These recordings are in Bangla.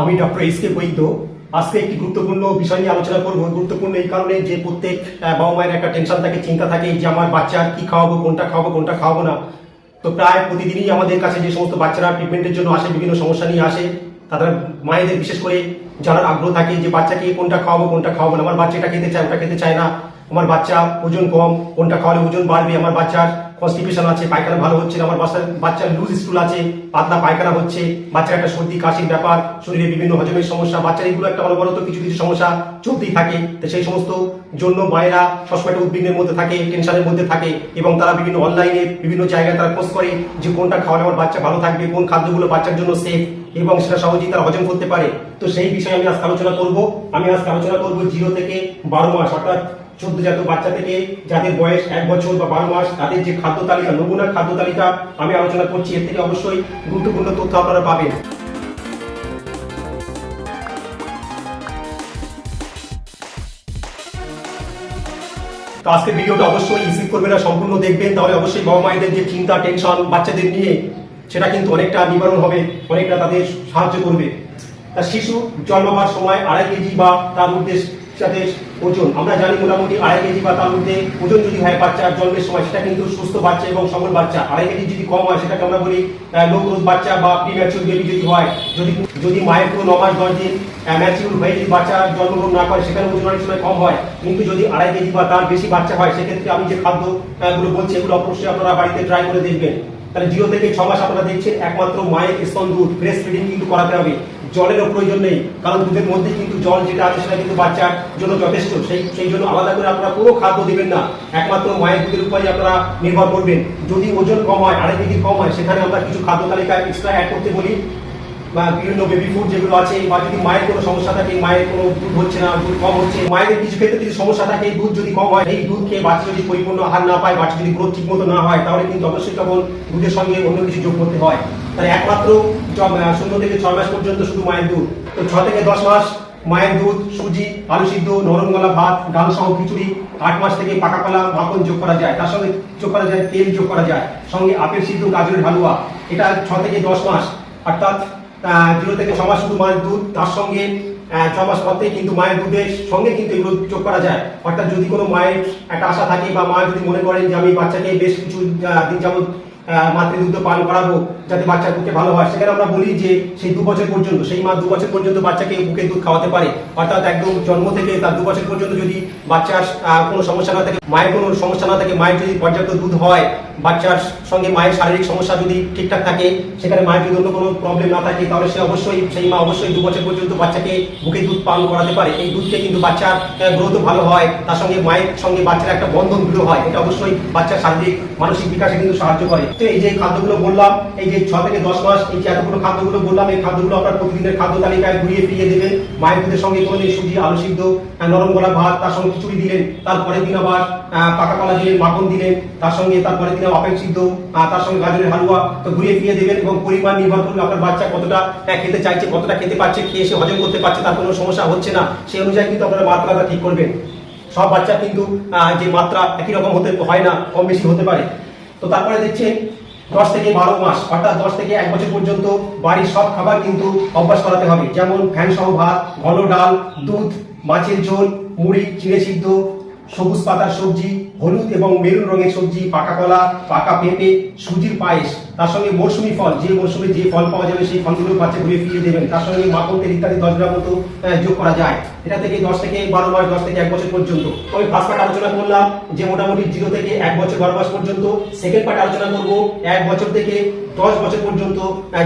আমি ডক্টর এস কে বৈদ্য। আজকে একটি গুরুত্বপূর্ণ বিষয় নিয়ে আলোচনা করব। গুরুত্বপূর্ণ এই কারণে যে প্রত্যেক বাবা মায়ের একটা টেনশন থাকে, চিন্তা থাকে যে আমার বাচ্চার কি খাওয়াবো, কোনটা খাওয়াবো কোনটা খাওয়াবো না। তো প্রায় প্রতিদিনই আমাদের কাছে যে সমস্ত বাচ্চারা ট্রিটমেন্টের জন্য আসে, বিভিন্ন সমস্যা নিয়ে আসে, তাদের মায়েদের বিশেষ করে জানার আগ্রহ থাকে যে বাচ্চাকে কোনটা খাওয়াবো কোনটা খাওয়াবো না। আমার বাচ্চা এটা খেতে চায়, ওটা খেতে চায় না। আমার বাচ্চা ওজন কম, কোনটা খাওয়ালে ওজন বাড়বে, আমার বাচ্চার কনস্টিপেশন আছে, পায়খানা ভালো হচ্ছে না, আমার বাচ্চার বাচ্চার লুজ স্টুল আছে, পাতলা পায়খানা হচ্ছে, বাচ্চার একটা সর্দি, কাশির ব্যাপার, শরীরে বিভিন্ন হজমের সমস্যা, বাচ্চার এগুলো একটা অনবরত কিছু কিছু সমস্যা চলতেই থাকে। তো সেই সমস্ত জন্য মায়েরা সবসময় একটা উদ্বিগ্নের মধ্যে থাকে টেনশনের মধ্যে থাকে এবং তারা বিভিন্ন অনলাইনে বিভিন্ন জায়গায় তারা খোঁজ করে যে কোনটা খাওয়ালে আমার বাচ্চা ভালো থাকবে, কোন খাদ্যগুলো বাচ্চার জন্য সেফ এবং সেটা সহজেই তারা হজম করতে পারে। তো সেই বিষয়ে আমি আজকে আলোচনা করব। আমি আজকে আলোচনা করব জিরো থেকে বারো মাস, অর্থাৎ চোদ্দ জাত বাচ্চা থেকে যাদের বয়স এক বছর বা বারো মাস, তাদের যে খাদ্য তালিকা, নমুনা খাদ্য তালিকা আমি আলোচনা করছি, এর থেকে অবশ্যই গুরুত্বপূর্ণ তথ্য আপনারা পাবেন। তো আজকের ভিডিওটা অবশ্যই রিসিভ করবেন আর সম্পূর্ণ দেখবেন, তাহলে অবশ্যই বাবা মায়েদের যে চিন্তা টেনশন বাচ্চাদের নিয়ে, সেটা কিন্তু অনেকটা নিবারণ হবে, অনেকটা তাদের সাহায্য করবে। তা শিশু জন্মাবার সময় আড়াই কেজি বা তার ঊর্ধ্বে সাথে ওজন। আমরা জানি মোটামুটি আড়াই কেজি বা তার মধ্যে ওজন যদি হয় বাচ্চার জন্মের সময় সেটা কিন্তু সুস্থ বাচ্চা এবং সবল বাচ্চা। আড়াই কেজি যদি কম হয় সেটাকে আমরা বলি লো গ্রোথ বাচ্চা বা প্রিম্যাচুর বেবি যদি হয় যদি যদি মায়ের পুরো নমাস দশ দিন ম্যাচিউর হয়ে যদি বাচ্চা জন্মগ্রহণ না করে সেখানে ওজন অনেক সময় কম হয়। কিন্তু যদি আড়াই কেজি বা তার বেশি বাচ্চা হয় সেক্ষেত্রে আমি যে খাদ্য আহ, বলছি এগুলো অবশ্যই আপনারা বাড়িতে ট্রাই করে দেখবেন। তাহলে জিরো থেকে ছ মাস আপনারা দেখছেন একমাত্র মায়ের স্তন দুধ ব্রেস্ট ফিডিং কিন্তু করাতে হবে। জলেরও প্রয়োজন নেই। কারণ দুধের মধ্যে কিন্তু জল যেটা আছে সেটা কিন্তু বাচ্চার জন্য যথেষ্ট। সেই সেই জন্য আলাদা করে আপনারা কোনো খাদ্য দিবেন না। একমাত্র মায়ের দুধের উপরই আপনারা নির্ভর করবেন। যদি ওজন কম হয় আড়াই কেজি কম হয়, সেখানে আমরা কিছু খাদ্য তালিকায় এক্সট্রা অ্যাড করতে বলি। বা বিভিন্ন বেবি ফুড যেগুলো আছে, বা যদি মায়ের কোনো সমস্যা থাকে, মায়ের কোনো দুধ হচ্ছে না, দুধ কম হচ্ছে, মায়েদের কিছু ক্ষেত্রে যদি সমস্যা থাকে দুধ যদি কম হয়, এই দুধ খেয়ে বাচ্চা যদি পরিপূর্ণ আহার না পায়, বাচ্চা যদি গ্রোথ ঠিক মতো না হয়, তাহলে কিন্তু অবশ্যই তখন দুধের সঙ্গে অন্য কিছু যোগ করতে হয়। তাই একমাত্র শূন্য থেকে ছয় মাস পর্যন্ত শুধু মায়ের দুধ। তো ছ থেকে দশ মাস মায়ের দুধ, সুজি, আলু সিদ্ধ, নরম গলা ভাত, ডাল সহ খিচুড়ি, আট মাস থেকে পাকা কলা, মাখন যোগ করা যায়। তার সঙ্গে যোগ করা যায়, তেল যোগ করা যায়। সঙ্গে আপেল সিদ্ধ, গাজরের হালুয়া। এটা ছ থেকে দশ মাস। অর্থাৎ জিরো থেকে ছ মাস শুধু মায়ের দুধ। তার সঙ্গে ছ মাস পর কিন্তু মায়ের দুধের সঙ্গে কিন্তু এগুলো যোগ করা যায়। অর্থাৎ যদি কোনো মায়ের একটা আশা থাকে বা মা যদি মনে করেন যে আমি বাচ্চাকে বেশ কিছু দিন যাবত মাতৃদুগ্ধ পান করাবো, যাতে বাচ্চার বুকে ভালো হয়। সেখানে আমরা বলি যে সেই দু বছর পর্যন্ত, সেই মা দু বছর পর্যন্ত বাচ্চাকে বুকে দুধ খাওয়াতে পারে। অর্থাৎ একদম জন্ম থেকে তার দু বছর পর্যন্ত যদি বাচ্চার কোনো সমস্যা না থাকে, মায়ের কোনো সমস্যা না থাকে, মায়ের যদি পর্যাপ্ত দুধ হয়, বাচ্চার সঙ্গে মায়ের শারীরিক সমস্যা যদি ঠিকঠাক থাকে, সেখানে মায়ের যদি অন্য কোনো প্রবলেম না থাকে, তাহলে সে অবশ্যই, সেই মা অবশ্যই দু বছর পর্যন্ত বাচ্চাকে বুকে দুধ পান করাতে পারে। এই দুধকে কিন্তু বাচ্চার গ্রোথ ভালো হয়, তার সঙ্গে মায়ের সঙ্গে বাচ্চার একটা বন্ধন দৃঢ় হয়। এটা অবশ্যই বাচ্চার শারীরিক, মানসিক বিকাশে কিন্তু সাহায্য করে। তো এই যে খাদ্যগুলো বললাম, এই যে ছ থেকে দশ মাস এই যে এতগুলো খাদ্যগুলো বললাম, এই খাদ্যগুলো আপনার প্রতিদিনের খাদ্য তালিকায় ঘুরিয়ে ফিরিয়ে দেবেন মায়ের দুধের সঙ্গে কোনোদিন সুজি, আলু সিদ্ধ নরম গলা ভাত, তার সঙ্গে খিচুড়ি দিলেন তারপরের দিন আবার পাকা কলা দিলেন মাখন দিলেন, তার সঙ্গে তারপরের দিন আপেল সিদ্ধ তার সঙ্গে গাজরের হালুয়া। তো ঘুরিয়ে ফিরিয়ে দেবেন এবং পরিমাণ নির্ভর করবে আপনার বাচ্চা কতটা খেতে চাইছে, কতটা খেতে পারছে, খেয়ে সে হজম করতে পারছে, তার কোনো সমস্যা হচ্ছে না। সেই অনুযায়ী কিন্তু আপনারা মাত্রাটা ঠিক করবেন। সব বাচ্চা কিন্তু যে মাত্রা একই রকম হতে, হয় না, কম বেশি হতে পারে। তো তারপরে দেখছে দশ থেকে বারো মাস, অর্থাৎ দশ থেকে এক বছর পর্যন্ত বাড়ির সব খাবার কিন্তু অভ্যাস করাতে হবে। যেমন ফ্যান সহ ভাত, ঘন ডাল, দুধ, মাছের ঝোল, মুড়ি, চিড়ে সিদ্ধ, সবুজ পাতার সবজি, হলুদ এবং মেরুন রঙের সবজি, পাকা কলা, পাকা পেঁপে, সুজির পায়েস। তার সঙ্গে মৌসুমি ফল, যে মৌসুমে যে ফল পাওয়া যাবে সেই ফলগুলো বাচ্চা ঘুরে ফিরিয়ে দেবেন। তার সঙ্গে মাখন ইত্যাদি দশ গ্রাম মতো যোগ করা যায়। এটা থেকে দশ থেকে বারো মাস, দশ থেকে এক বছর পর্যন্ত। আমি ফার্স্ট পার্ট আলোচনা করলাম যে মোটামুটি জিরো থেকে এক বছর, বারো মাস পর্যন্ত। সেকেন্ড পার্ট আলোচনা করব, এক বছর থেকে দশ বছর পর্যন্ত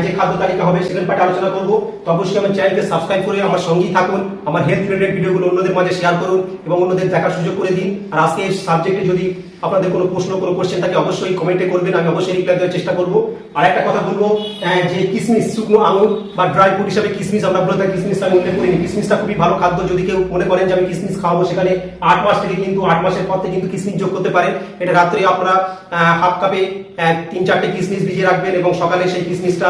যে খাদ্য তালিকা হবে সেকেন্ড পার্ট আলোচনা করব। তো অবশ্যই আমার চ্যানেলকে সাবস্ক্রাইব করে আমার সঙ্গেই থাকুন, আমার হেলথ রিলেটেড ভিডিওগুলো অন্যদের মাঝে শেয়ার করুন এবং অন্যদের দেখার সুযোগ করে দিন। আর আজকে সাবজেক্টে যদি আপনাদের কোনো প্রশ্ন, কোনো কোশ্চেন থাকে অবশ্যই কমেন্টে করবেন, আমি অবশ্যই রিপ্লাই দেওয়ার চেষ্টা করব। আর একটা কথা বলব যে কিসমিস, শুকনো আঙুর বা ড্রাই ফ্রুট হিসাবে কিসমিস, আমরা বলে থাকি কিসমিসটা আমি উল্লেখ করিনি। কিসমিসটা খুবই ভালো খাদ্য, যদি কেউ মনে করেন যে আমি কিসমিস খাওয়াবো, সেখানে আট মাস থেকে কিন্তু, আট মাসের পর থেকে কিন্তু কিসমিস যোগ করতে পারেন। এটা রাত্রে আপনারা হাফ কাপে তিন চারটে কিসমিস ভিজিয়ে রাখবেন এবং সকালে সেই কিসমিসটা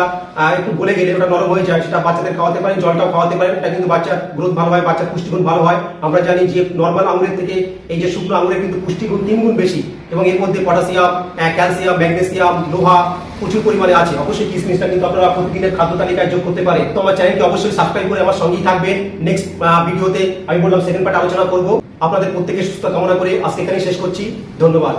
একটু গলে গেলে ওটা নরম হয়ে যায়, সেটা বাচ্চাদের খাওয়াতে পারেন জলটা খাওয়াতে পারেন। এটা কিন্তু বাচ্চার গ্রোথ ভালো হয়, বাচ্চার পুষ্টিগুণ ভালো হয়। আমরা জানি যে নর্মাল আঙুরের থেকে এই যে শুকনো আঙুরের কিন্তু পুষ্টিগুণ তিন গুণ বেশি। এবং এর মধ্যে পটাশিয়াম ক্যালসিয়াম, ম্যাগনেসিয়াম, লোহা প্রচুর পরিমাণে আছে। অবশ্যই কিসমিসটা কিন্তু আপনারা প্রতিদিনের খাদ্য তালিকায় যোগ করতে পারে তো আমার চ্যানেলকে অবশ্যই সাবস্ক্রাইব করে আমার সঙ্গেই থাকবেন। নেক্সট ভিডিওতে আমি বললাম সেকেন্ড পার্ট আলোচনা করব। আপনাদের প্রত্যেকের সুস্থ কামনা করে আজকে এখানেই শেষ করছি। ধন্যবাদ।